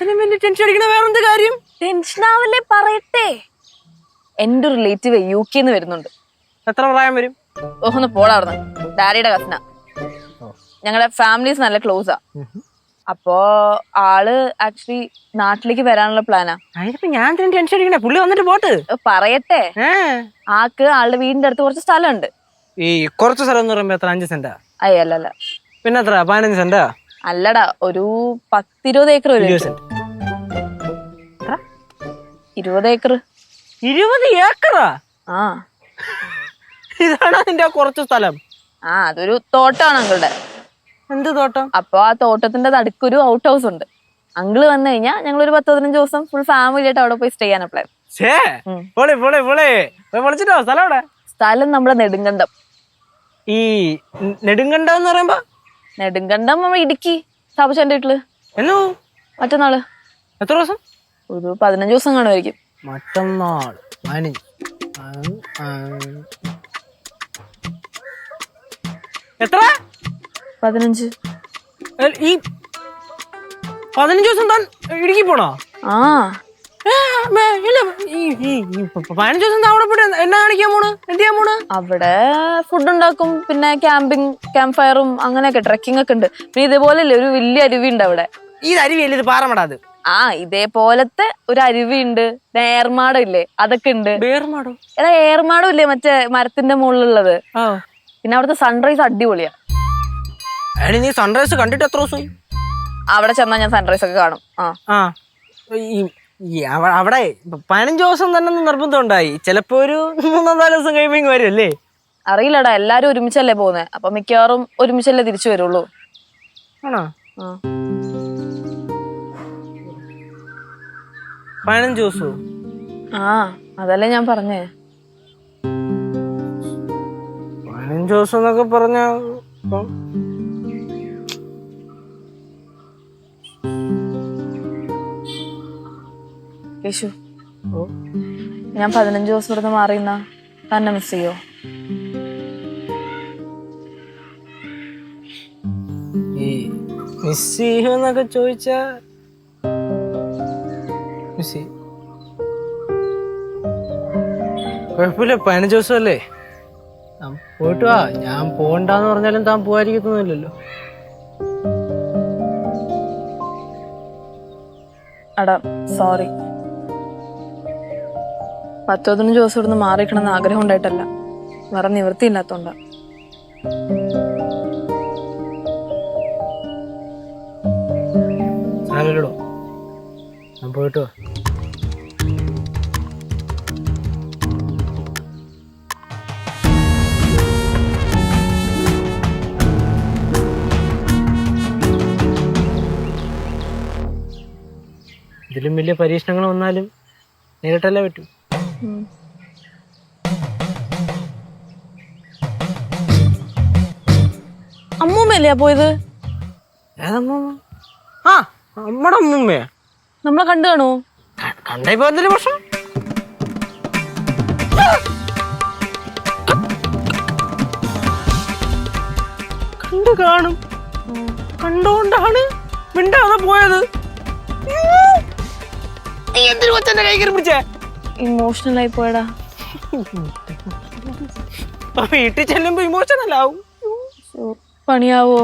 അതിനും വലിയ ടെൻഷൻ അടിക്കണ വേറെന്ത് കാര്യം? ടെൻഷനാവല്ലേ പറയട്ടെ. എന്റെ റിലേറ്റീവ് യു കെ കെന്ന് വരുന്നുണ്ട്. എത്ര പ്രായം വരും? ഒന്ന് പോടാർന്ന് ഡാഡിയുടെ കസിന ഞങ്ങളുടെ ഫാമിലീസ് നല്ല ക്ലോസാ അപ്പോ ആൾ ആക്ച്വലി നാട്ടിലേക്ക് വരാനുള്ള പ്ലാനാ ഞാൻ ടെൻഷൻ അടിക്കണേ? പുള്ളി വന്നിട്ട് പോട്ട്. പറയട്ടെ. ആക്ക് ആളുടെ വീടിന്റെ അടുത്ത് കുറച്ച് സ്ഥലമുണ്ട്. ഈ കുറച്ച് സ്ഥലം എന്ന് പറയുമ്പോ എത്ര? അഞ്ച് സെന്റാ? അയ്യ അല്ലല്ല പിന്നെ എത്ര? പതിനഞ്ച് സെന്റാ? അല്ലടാ ഒരു പത്തിരുപത് ഏക്കർ ഒരു സെന്റ്. ഇരുപത് ഏക്കർ ഇരുപത് ഏക്കറാ? ആ. ഇതാണ് അതിന്റെ കുറച്ച് സ്ഥലം. ആ അതൊരു തോട്ടമാണ് അങ്കിളുടെ. എന്ത് തോട്ടം? അപ്പൊ ആ തോട്ടത്തിന്റെ നടുക്കൊരു ഔട്ട് ഹൗസ് ഉണ്ട്. അങ്കിൾ വന്നു കഴിഞ്ഞാൽ ഞങ്ങൾ ഒരു പത്ത് പതിനഞ്ച് ദിവസം ഫുൾ ഫാമിലി ആയിട്ട് അവിടെ പോയി സ്റ്റേ ചെയ്യാൻ പ്ലാൻ സ്ഥലം നമ്മുടെ നെടുങ്കണ്ടം. ഈ നെടുങ്കണ്ടം എന്ന് പറയുമ്പോ? നെടുങ്കണ്ടം നമ്മൾ ഇടുക്കി സാബുശാന്റെ വീട്ടിൽ. എന്നോ? മറ്റന്നാൾ. എത്ര ദിവസം? ഒരു പതിനഞ്ച് ദിവസം കാണുമായിരിക്കും. മറ്റന്നാൾ പതിനഞ്ച്. എത്ര? പതിനഞ്ച്. ഈ പതിനഞ്ച് ദിവസം താൻ ഇടുക്കി പോണോ? ആ. പതിനഞ്ച് ദിവസം അവിടെ പോയിട്ട് എന്നാ കാണിക്കാൻ പോണ്? എന്ത് ചെയ്യാൻ പോണ്? അവിടെ ഫുഡ് ഉണ്ടാക്കും പിന്നെ ക്യാമ്പിംഗ് ക്യാമ്പ് ഫയറും അങ്ങനെയൊക്കെ ട്രക്കിംഗ് ഒക്കെ ഉണ്ട്. പിന്നെ ഇതേപോലെ ഒരു വലിയ അരുവി ഉണ്ട് അവിടെ. ഈ അരുവിയല്ലേ ഇത് പാറമടാത് ആ ഇതേപോലത്തെ ഒരു അരുവി ഉണ്ട് ഏർമാടം ഇല്ലേ അതൊക്കെ ഉണ്ട്. എടാ ഏർമാടം ഇല്ലേ മറ്റേ മരത്തിന്റെ മുകളിലുള്ളത്? പിന്നെ അവിടുത്തെ സൺറൈസ് അടിപൊളിയാ. നീ സൺറൈസ് കണ്ടിട്ട് എത്ര ദിവസമായി? അവിടെ ചെന്നാ ഞാൻ സൺറൈസ് ഒക്കെ കാണും. ആ. അവിടെ പതിനഞ്ച് ദിവസം തന്നെ നിർബന്ധം ഉണ്ടായി ചിലപ്പോ ഒരു മൂന്നോ നാല് ദിവസം കഴിയുമ്പോ വരുമല്ലേ വരും അല്ലേ? അറിയില്ലടാ എല്ലാരും ഒരുമിച്ചല്ലേ പോകുന്നത് അപ്പൊ മിക്കവാറും ഒരുമിച്ചല്ലേ തിരിച്ചു വരുള്ളൂ. ആണോ? ആ. പതിനഞ്ച് ദിവസവും ആ അതല്ലേ ഞാൻ പറഞ്ഞേ. പതിനഞ്ച് ദിവസം എന്നൊക്കെ പറഞ്ഞ യേശു ഞാൻ പതിനഞ്ച് ദിവസം ഇവിടുന്ന് മാറിയുന്ന തന്നെ മിസ് ചെയ്യോ? മിസ് ചെയ്യുമെന്നൊക്കെ ചോദിച്ചാ മിസ് ചെയ്യും കുഴപ്പമില്ല പതിനഞ്ച് ദിവസമല്ലേ? അല്ലേ പോയിട്ട് വാ. ഞാൻ പോകണ്ടെന്ന് പറഞ്ഞാലും താൻ പോകാതിരിക്കുന്നില്ലല്ലോ അടാ സോറി പത്തോ പതിനഞ്ച് ദിവസം ഇവിടുന്ന് മാറിക്കണമെന്ന് ആഗ്രഹം ഉണ്ടായിട്ടല്ല. വേറെ നിവൃത്തിയില്ലാത്തോണ്ട. ഞാൻ പോയിട്ട് വാ. ഇതിലും വലിയ പരീക്ഷണങ്ങൾ വന്നാലും നേരിട്ടല്ലേ പറ്റൂ. അമ്മൂമ്മയല്ലേ പോയത് ആ. നമ്മുടെ അമ്മൂമ്മയാ. നമ്മളെ കണ്ടു കാണുമോ കണ്ടായി കണ്ടപ്പോ പക്ഷെ പ്രശ്നം? കണ്ടു കാണും. കണ്ടോണ്ടാണ് മിണ്ടാതെ പോയത്. നീ എന്തിനു കൊച്ചെന്റെ കൈ കയറി പിടിച്ചേ? ഇമോഷണൽ ആയി പോയടാ. വീട്ടിൽ ചെല്ലുമ്പോ ഇമോഷണൽ ആവും പണിയാവോ?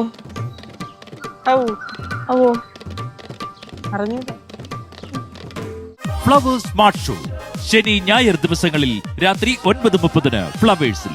ആവൂ ആവോ? അറിഞ്ഞു. ഫ്ലവേഴ്സ് സ്മാർട്ട് ഷോ ശനി ഞായർ ദിവസങ്ങളിൽ രാത്രി ഒൻപത് മുപ്പതിന് ഫ്ലവേഴ്സിൽ